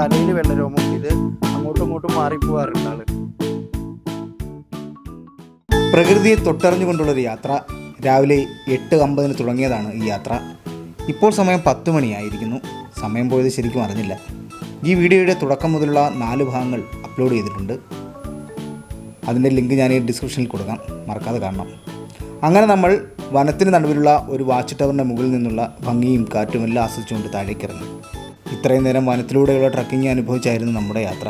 തലയിൽ വെള്ളരോമം ഇത് അങ്ങോട്ടും ഇങ്ങോട്ടും മാറിപ്പോവാറുണ്ട് ആൾ. പ്രകൃതിയെ തൊട്ടറിഞ്ഞുകൊണ്ടുള്ളൊരു യാത്ര രാവിലെ എട്ട് അമ്പതിന് തുടങ്ങിയതാണ് ഈ യാത്ര. ഇപ്പോൾ സമയം പത്ത് മണിയായിരിക്കുന്നു. സമയം പോയത് ശരിക്കും അറിഞ്ഞില്ല. ഈ വീഡിയോയുടെ തുടക്കം മുതലുള്ള നാല് ഭാഗങ്ങൾ അപ്ലോഡ് ചെയ്തിട്ടുണ്ട്. അതിന്റെ ലിങ്ക് ഞാൻ ഈ ഡിസ്ക്രിപ്ഷനിൽ കൊടുക്കാം. മറക്കാതെ കാണണം. അങ്ങനെ നമ്മൾ വനത്തിന് നടുവിലുള്ള ഒരു വാച്ച് ടവറിന്റെ മുകളിൽ നിന്നുള്ള ഭംഗിയും കാറ്റുമെല്ലാം ആസ്വദിച്ചുകൊണ്ട് താഴേക്ക് ഇറങ്ങി ഇത്രയും നേരം വനത്തിലൂടെയുള്ള ട്രക്കിംഗ് അനുഭവിച്ചായിരുന്നു നമ്മുടെ യാത്ര.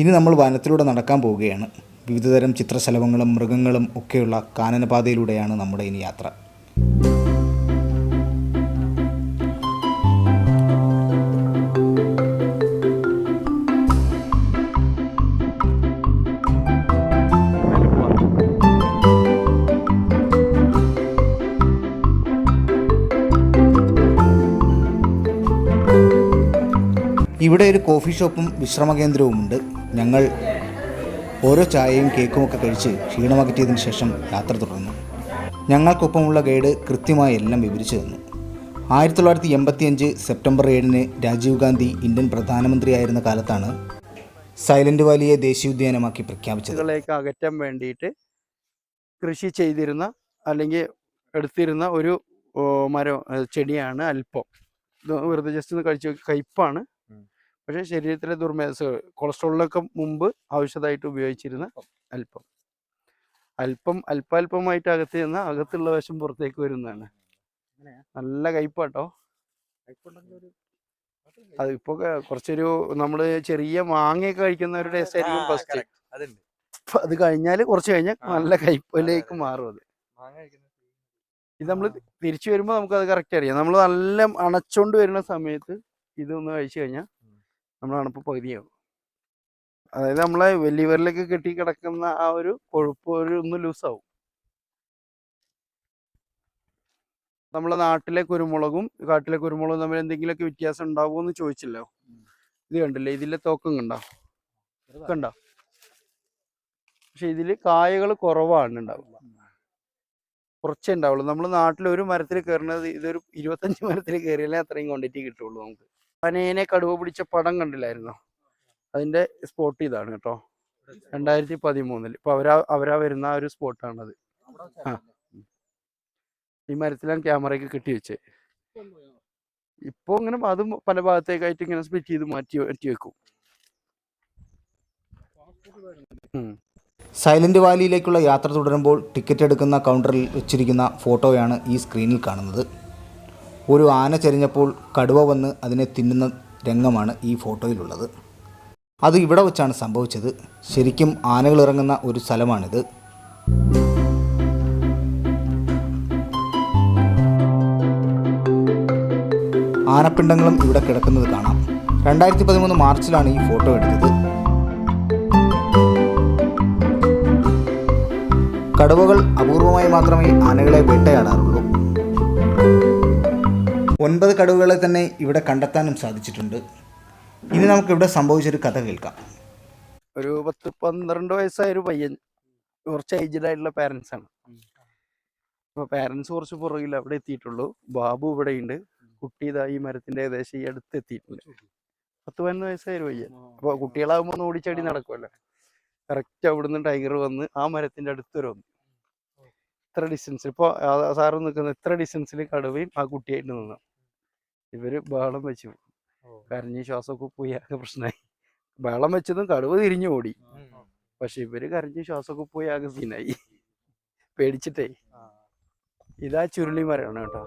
ഇനി നമ്മൾ വനത്തിലൂടെ നടക്കാൻ പോവുകയാണ്. വിവിധതരം ചിത്രശലഭങ്ങളും മൃഗങ്ങളും ഒക്കെയുള്ള കാനനപാതയിലൂടെയാണ് നമ്മുടെ ഇനി യാത്ര. ഇവിടെ ഒരു കോഫി ഷോപ്പും വിശ്രമ കേന്ദ്രവുമുണ്ട് ഞങ്ങൾ ഓരോ ചായയും കേക്കും ഒക്കെ കഴിച്ച് ക്ഷീണമകറ്റിയതിന് ശേഷം യാത്ര തുടർന്നു. ഞങ്ങൾക്കൊപ്പമുള്ള ഗൈഡ് കൃത്യമായി എല്ലാം വിവരിച്ചു തന്നു. ആയിരത്തി തൊള്ളായിരത്തി എൺപത്തിയഞ്ച് സെപ്റ്റംബർ ഏഴിന് രാജീവ് ഗാന്ധി ഇന്ത്യൻ പ്രധാനമന്ത്രിയായിരുന്ന കാലത്താണ് സൈലന്റ് വാലിയെ ദേശീയോദ്യാനമാക്കി പ്രഖ്യാപിച്ചത്. അകറ്റാൻ വേണ്ടിയിട്ട് കൃഷി ചെയ്തിരുന്ന അല്ലെങ്കിൽ എടുത്തിരുന്ന ഒരു മരം ചെടിയാണ് അല്പം വെറുതെ ജസ്റ്റ് ഒന്ന് കഴിച്ചു കയ്പ്പാണ്. പക്ഷേ ശരീരത്തിലെ ദുർമേധസ് കൊളസ്ട്രോളിനൊക്കെ മുമ്പ് ഔഷധമായിട്ട് ഉപയോഗിച്ചിരുന്ന അല്പം അല്പം അല്പാൽപമായിട്ട് അകത്ത് ചെന്ന അകത്തുള്ള വശം പുറത്തേക്ക് വരുന്നതാണ്. നല്ല കയ്പാട്ടോ. അത് ഇപ്പൊ കുറച്ചൊരു നമ്മൾ ചെറിയ മാങ്ങയൊക്കെ കഴിക്കുന്നവരുടെ ഒരു ടേസ്റ്റ് ആയിരിക്കും ഫസ്റ്റ് അതുണ്ട് അത് കഴിഞ്ഞാൽ കുറച്ച് കഴിഞ്ഞാൽ നല്ല കയ്പിലേക്ക് മാറും അത്. ഇത് നമ്മൾ തിരിച്ചു വരുമ്പോൾ നമുക്ക് അത് കറക്റ്റ് അറിയാം. നമ്മൾ നല്ല അണച്ചോണ്ട് വരുന്ന സമയത്ത് ഇതൊന്ന് കഴിച്ചു കഴിഞ്ഞാൽ നമ്മൾ അണപ്പ് പകുതിയാവും. അതായത് നമ്മളെ വലിയവരിലേക്ക് കെട്ടി കിടക്കുന്ന ആ ഒരു കൊഴുപ്പ് ഒരു ഒന്ന് ലൂസാവും. നമ്മളെ നാട്ടിലെ കുരുമുളകും കാട്ടിലെ കുരുമുളകും തമ്മിൽ എന്തെങ്കിലുമൊക്കെ വ്യത്യാസം ഉണ്ടാവുമോ എന്ന് ചോദിച്ചല്ലോ. ഇത് കണ്ടില്ലേ? ഇതിലെ തോക്കം കണ്ടോ? കണ്ടോ? പക്ഷെ ഇതിൽ കായകൾ കുറവാണ് ഉണ്ടാവുക. കുറച്ചേ ഉണ്ടാവുള്ളൂ. നമ്മൾ നാട്ടിൽ ഒരു മരത്തിൽ കയറുന്നത് ഇതൊരു ഇരുപത്തഞ്ച് മരത്തിൽ കയറിയാലേ അത്രയും ക്വാണ്ടിറ്റി കിട്ടുള്ളൂ നമുക്ക്. പനേനെ കടുവ പിടിച്ച പടം കണ്ടില്ലായിരുന്നോ? അതിന്റെ സ്പോട്ട് ഇതാണ് കേട്ടോ. രണ്ടായിരത്തി പതിമൂന്നിൽ ഇപ്പൊ അവരാ അവരാ വരുന്ന ഒരു സ്പോട്ടാണത് ഈ മരത്തിലാണ് ക്യാമറയ്ക്ക് കെട്ടി വെച്ച്. ഇപ്പൊ ഇങ്ങനെ അതും പല ഭാഗത്തേക്കായിട്ട് ഇങ്ങനെ സ്പിറ്റ് ചെയ്ത് മാറ്റി മാറ്റി വെക്കും. സൈലന്റ് വാലിയിലേക്കുള്ള യാത്ര തുടരുമ്പോൾ ടിക്കറ്റ് എടുക്കുന്ന കൗണ്ടറിൽ വെച്ചിരിക്കുന്ന ഫോട്ടോയാണ് ഈ സ്ക്രീനിൽ കാണുന്നത്. ഒരു ആന ചരിഞ്ഞപ്പോൾ കടുവ വന്ന് അതിനെ തിന്നുന്ന രംഗമാണ് ഈ ഫോട്ടോയിലുള്ളത്. അത് ഇവിടെ വെച്ചാണ് സംഭവിച്ചത്. ശരിക്കും ആനകൾ ഇറങ്ങുന്ന ഒരു സ്ഥലമാണിത്. ആനപ്പിണ്ടങ്ങളും ഇവിടെ കിടക്കുന്നത് കാണാം. രണ്ടായിരത്തി പതിമൂന്ന് മാർച്ചിലാണ് ഈ ഫോട്ടോ എടുത്തത്. കടുവകൾ അപൂർവമായി മാത്രമേ ആനകളെ വേട്ടയാടാറുള്ളൂ. ഒൻപത് കടുവകളെ തന്നെ ഇവിടെ കണ്ടെത്താനും സാധിച്ചിട്ടുണ്ട്. ഇനി നമുക്ക് ഇവിടെ സംഭവിച്ചൊരു കഥ കേൾക്കാം. ഒരു പത്ത് പന്ത്രണ്ട് വയസ്സായ ഒരു പയ്യൻ കുറച്ച് ഏജ്ഡ് ആയിട്ടുള്ള പാരൻസ് ആണ്. അപ്പൊ പാരൻസ് കുറച്ച് പുറകിൽ അവിടെ എത്തിയിട്ടുള്ളൂ. ബാബു ഇവിടെ ഉണ്ട് കുട്ടി ഇതാ ഈ മരത്തിന്റെ ഏകദേശം ഈ അടുത്ത് എത്തിയിട്ടുണ്ട്. പത്ത് പതിനൊന്ന് വയസ്സായ ഒരു പയ്യൻ. അപ്പൊ കുട്ടികളാകുമ്പോൾ ഒന്ന് ഓടിച്ചാടി നടക്കുമല്ലോ കറക്റ്റ് അവിടുന്ന് ടൈഗർ വന്ന് ആ മരത്തിന്റെ അടുത്ത് വരെ. വന്നു ഇത്ര ഡിസ്റ്റൻസിൽ ഇപ്പൊ സാറ് നിൽക്കുന്ന ഇത്ര ഡിസ്റ്റൻസിൽ കടുവയും ആ കുട്ടിയായിട്ട് നിന്നു. ഇവർ ബഹളം വെച്ചു. കരഞ്ഞ് ശ്വാസമൊക്കെ പോയി ആകെ പ്രശ്നമായി ബഹളം വെച്ചതും കടുവ തിരിഞ്ഞു ഓടി. പക്ഷെ ഇവർ കരഞ്ഞ് ശ്വാസമൊക്കെ പോയി ആകെ സീനായി. പേടിച്ചിട്ടേ. ഇതാ ചുരുളി മരമാണ് കേട്ടോ.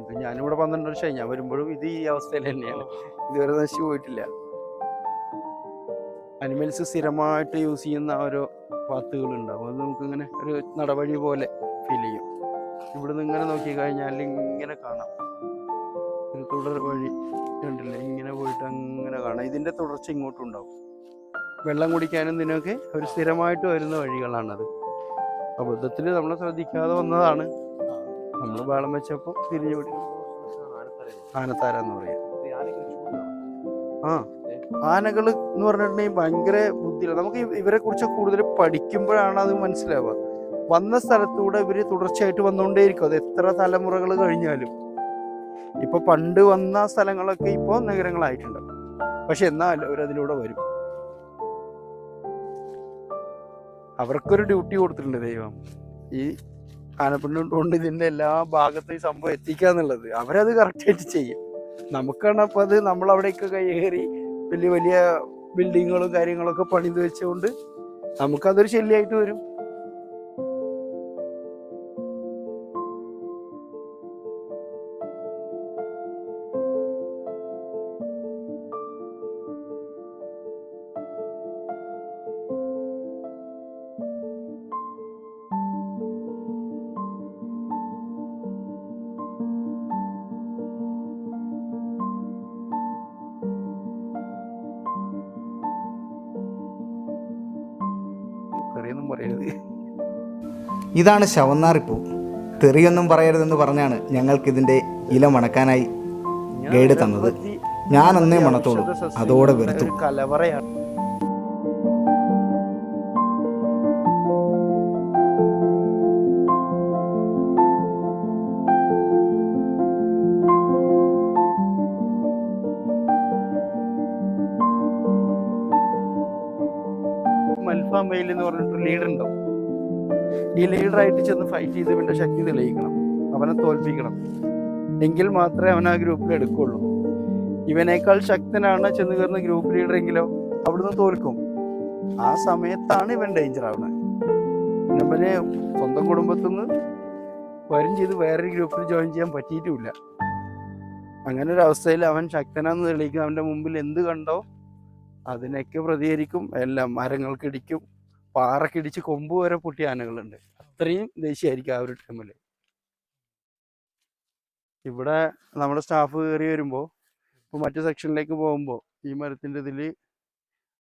ഇത് ഞാനിവിടെ പന്ത്രണ്ട് വർഷമായി ഞാൻ വരുമ്പോഴും ഇത് ഈ അവസ്ഥയിൽ തന്നെയാണ്. ഇതുവരെ നശിച്ചു പോയിട്ടില്ല. അനിമൽസ് സ്ഥിരമായിട്ട് യൂസ് ചെയ്യുന്ന ഓരോ പാത്തുകളുണ്ടാവും അത് നമുക്ക് ഇങ്ങനെ ഒരു നടവഴി പോലെ ഫീൽ ചെയ്യും. ഇവിടുന്ന് ഇങ്ങനെ നോക്കി കഴിഞ്ഞാൽ ഇങ്ങനെ കാണാം. ഒരു തുടർ വഴി കണ്ടില്ലേ? ഇങ്ങനെ പോയിട്ട് അങ്ങനെ കാണാം. ഇതിന്റെ തുടർച്ച ഇങ്ങോട്ടും ഉണ്ടാവും വെള്ളം കുടിക്കാനും ഇതിനൊക്കെ ഒരു സ്ഥിരമായിട്ട് വരുന്ന വഴികളാണത്. അബദ്ധത്തിൽ നമ്മൾ ശ്രദ്ധിക്കാതെ വന്നതാണ്. നമ്മൾ ബാളം വെച്ചപ്പോൾ തിരിഞ്ഞു പിടി ആനത്താര എന്ന് പറയാം. ആ ആനകൾ എന്ന് പറഞ്ഞിട്ടുണ്ടെങ്കിൽ ഭയങ്കര ബുദ്ധിയില്ല നമുക്ക് ഇവരെ കുറിച്ച് കൂടുതൽ പഠിക്കുമ്പോഴാണ് അത് മനസ്സിലാവുക. വന്ന സ്ഥലത്തൂടെ ഇവർ തുടർച്ചയായിട്ട് വന്നുകൊണ്ടേയിരിക്കും അത് എത്ര തലമുറകൾ കഴിഞ്ഞാലും. ഇപ്പൊ പണ്ട് വന്ന സ്ഥലങ്ങളൊക്കെ ഇപ്പോൾ നഗരങ്ങളായിട്ടുണ്ട്. പക്ഷെ എന്നാൽ അവരതിലൂടെ വരും. അവർക്കൊരു ഡ്യൂട്ടി കൊടുത്തിട്ടുണ്ട് ദൈവം. ഈ ആനപ്പിണ്ടം കൊണ്ട് ഇതിന്റെ എല്ലാ ഭാഗത്തും ഈ സംഭവം എത്തിക്കുക എന്നുള്ളത് അവരത് കറക്റ്റായിട്ട് ചെയ്യും. നമുക്കാണ് അപ്പൊ അത് നമ്മൾ അവിടേക്ക് കയ്യേറി വലിയ വലിയ ബിൽഡിങ്ങുകളും കാര്യങ്ങളൊക്കെ പണിത് വെച്ചുകൊണ്ട് നമുക്കതൊരു ശല്യമായിട്ട് വരും. അറിയൊന്നും പറയരുത്. ഇതാണ് ശവന്നാറിപ്പൂ തെറിയൊന്നും പറയരുതെന്ന് പറഞ്ഞാണ് ഞങ്ങൾക്കിതിന്റെ ഇല മണക്കാനായി ഗൈഡ് തന്നത്. ഞാൻ അന്നേ മണത്തോളൂ അതോടെ വെറുത്തു. കലവറയാണ്. വെയിൽ എന്ന് പറഞ്ഞിട്ട് ലീഡർ ഉണ്ടാവും. ഈ ലീഡറായിട്ട് ചെന്ന് ഫൈറ്റ് ചെയ്ത് ഇവന്റെ ശക്തി തെളിയിക്കണം. അവനെ തോൽപ്പിക്കണം. എങ്കിൽ മാത്രമേ അവൻ ആ ഗ്രൂപ്പിൽ എടുക്കുള്ളൂ. ഇവനേക്കാൾ ശക്തനാണ് ചെന്ന് കയറുന്ന ഗ്രൂപ്പ് ലീഡർ എങ്കിലോ അവിടുന്ന് തോൽക്കും. ആ സമയത്താണ് ഇവൻ ഡേഞ്ചർ ആവുന്നത്. ഇവന് സ്വന്തം കുടുംബത്തിൽ നിന്ന് വരും ചെയ്ത് വേറൊരു ഗ്രൂപ്പിൽ ജോയിൻ ചെയ്യാൻ പറ്റിയിട്ടുമില്ല അങ്ങനെ ഒരു അവസ്ഥയിൽ അവൻ ശക്തനാന്ന് തെളിയിക്കും. അവന്റെ മുമ്പിൽ എന്ത് കണ്ടോ അതിനൊക്കെ പ്രതികരിക്കും. എല്ലാം മരങ്ങൾക്കിടിക്കും പാറക്കിടിച്ച് കൊമ്പ് വരെ പൊട്ടിയ ആനകളുണ്ട്. അത്രയും ദേഷ്യമായിരിക്കും ആ ഒരു ടൈമിൽ ഇവിടെ നമ്മുടെ സ്റ്റാഫ് കയറി വരുമ്പോൾ ഇപ്പോൾ മറ്റു സെക്ഷനിലേക്ക് പോകുമ്പോൾ ഈ മരത്തിന്റെ ഇതിൽ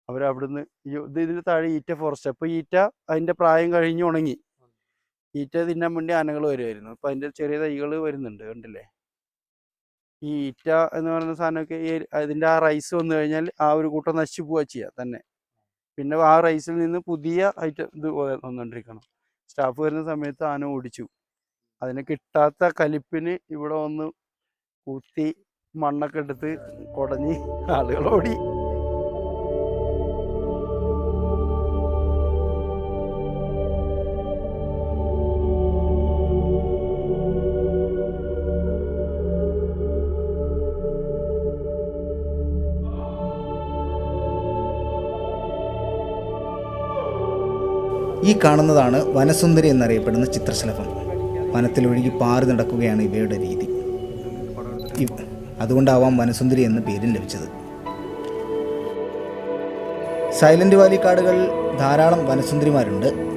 അവരവിടുന്ന് ഇത് താഴെ ഈറ്റ ഫോറസ്റ്റ് അപ്പോൾ ഈറ്റ അതിന്റെ പ്രായം കഴിഞ്ഞ് ഉണങ്ങി. ഈറ്റ തിന്നാൻ വേണ്ടി ആനകൾ വരുമായിരുന്നു അപ്പോൾ അതിന്റെ ചെറിയ തൈകൾ വരുന്നുണ്ട് കണ്ടില്ലേ? ഈ ഈറ്റ എന്ന് പറയുന്ന സാധനമൊക്കെ അതിന്റെ ആ റൈസ് വന്നു കഴിഞ്ഞാൽ ആ ഒരു കൂട്ടം നശിച്ചു പോവുക ചെയ്യുക തന്നെ. പിന്നെ ആ റൈസിൽ നിന്ന് പുതിയ ഐറ്റം ഇത് വന്നുകൊണ്ടിരിക്കണം സ്റ്റാഫ് വരുന്ന സമയത്ത് ആന ഓടിച്ചു. അതിന് കിട്ടാത്ത കലിപ്പിന് ഇവിടെ വന്ന് കുത്തി മണ്ണൊക്കെ എടുത്ത് കുടഞ്ഞ് ആളുകളോടി. ഈ കാണുന്നതാണ് വനസുന്ദരി എന്നറിയപ്പെടുന്ന ചിത്രശലഭം. വനത്തിലൊഴുകി പാറി നടക്കുകയാണ് ഇവയുടെ രീതി. അതുകൊണ്ടാവാം വനസുന്ദരി എന്ന പേരും ലഭിച്ചത്. സൈലന്റ് വാലി കാടുകളിൽ ധാരാളം വനസുന്ദരിമാരുണ്ട്.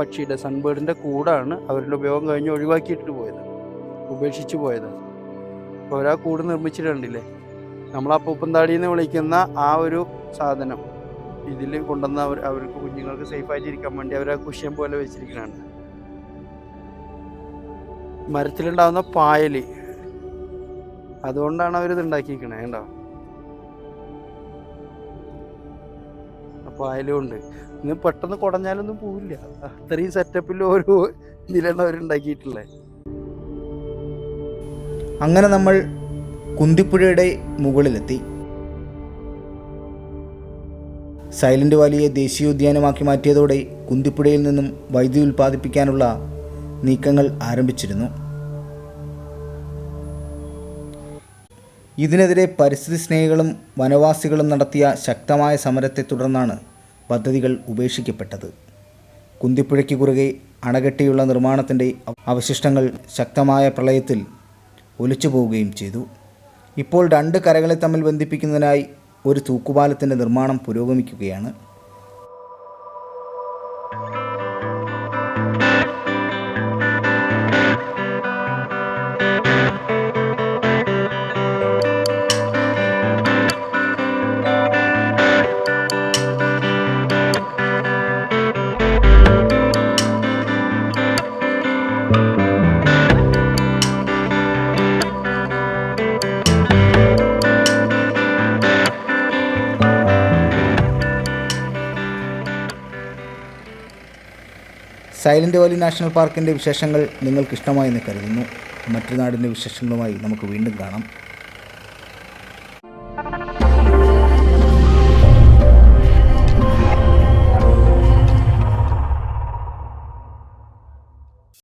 പക്ഷിയുടെ സൺബേഡിന്റെ കൂടാണ് അവരുടെ ഉപയോഗം കഴിഞ്ഞ് ഒഴിവാക്കിയിട്ട് പോയത് ഉപേക്ഷിച്ച് പോയത്. അപ്പോൾ അവരാ കൂട് നിർമ്മിച്ചിട്ടുണ്ടില്ലേ നമ്മൾ പൂപ്പന്താടി എന്ന് വിളിക്കുന്ന ആ ഒരു സാധനം. ഇതിൽ കൊണ്ടുവന്ന അവർ അവർക്ക് കുഞ്ഞുങ്ങൾക്ക് സേഫായിട്ട് ഇരിക്കാൻ വേണ്ടി അവർ ആ കുഷ്യൻ പോലെ വെച്ചിരിക്കുന്നതാണ് മരത്തിലുണ്ടാവുന്ന പായൽ. അതുകൊണ്ടാണ് അവരിത് ഉണ്ടാക്കിയിരിക്കണേ കണ്ടോ? ആ അയലുണ്ട് ഇന്ന് പെട്ടെന്ന് കുടഞ്ഞാലൊന്നും പോവില്ല. അത്രയും സെറ്റപ്പിൽ ഓരോ ഇതിലാണ് അവരുണ്ടാക്കിയിട്ടുള്ളത് അങ്ങനെ നമ്മൾ കുന്തിപ്പുഴയുടെ മുകളിലെത്തി. സൈലന്റ് വാലിയെ ദേശീയോദ്യാനമാക്കി മാറ്റിയതോടെ കുന്തിപ്പുഴയിൽ നിന്നും വൈദ്യുതി ഉൽപ്പാദിപ്പിക്കാനുള്ള നീക്കങ്ങൾ ആരംഭിച്ചിരുന്നു. ഇതിനെതിരെ പരിസ്ഥിതി സ്നേഹികളും വനവാസികളും നടത്തിയ ശക്തമായ സമരത്തെ തുടർന്നാണ് പദ്ധതികൾ ഉപേക്ഷിക്കപ്പെട്ടത്. കുന്തിപ്പുഴയ്ക്ക് കുറുകെ അണകെട്ടിയുള്ള നിർമ്മാണത്തിന്റെ അവശിഷ്ടങ്ങൾ ശക്തമായ പ്രളയത്തിൽ ഒലിച്ചു പോവുകയും ചെയ്തു. ഇപ്പോൾ രണ്ട് കരകളെ തമ്മിൽ ബന്ധിപ്പിക്കുന്നതിനായി ഒരു തൂക്കുപാലത്തിന്റെ നിർമ്മാണം പുരോഗമിക്കുകയാണ്. സൈലന്റ് വാലി നാഷണൽ പാർക്കിന്റെ വിശേഷങ്ങൾ നിങ്ങൾക്കിഷ്ടമായി ഇഷ്ടമായെന്ന് കരുതുന്നു. മറ്റു നാടിന്റെ വിശേഷങ്ങളുമായി നമുക്ക് വീണ്ടും കാണാം.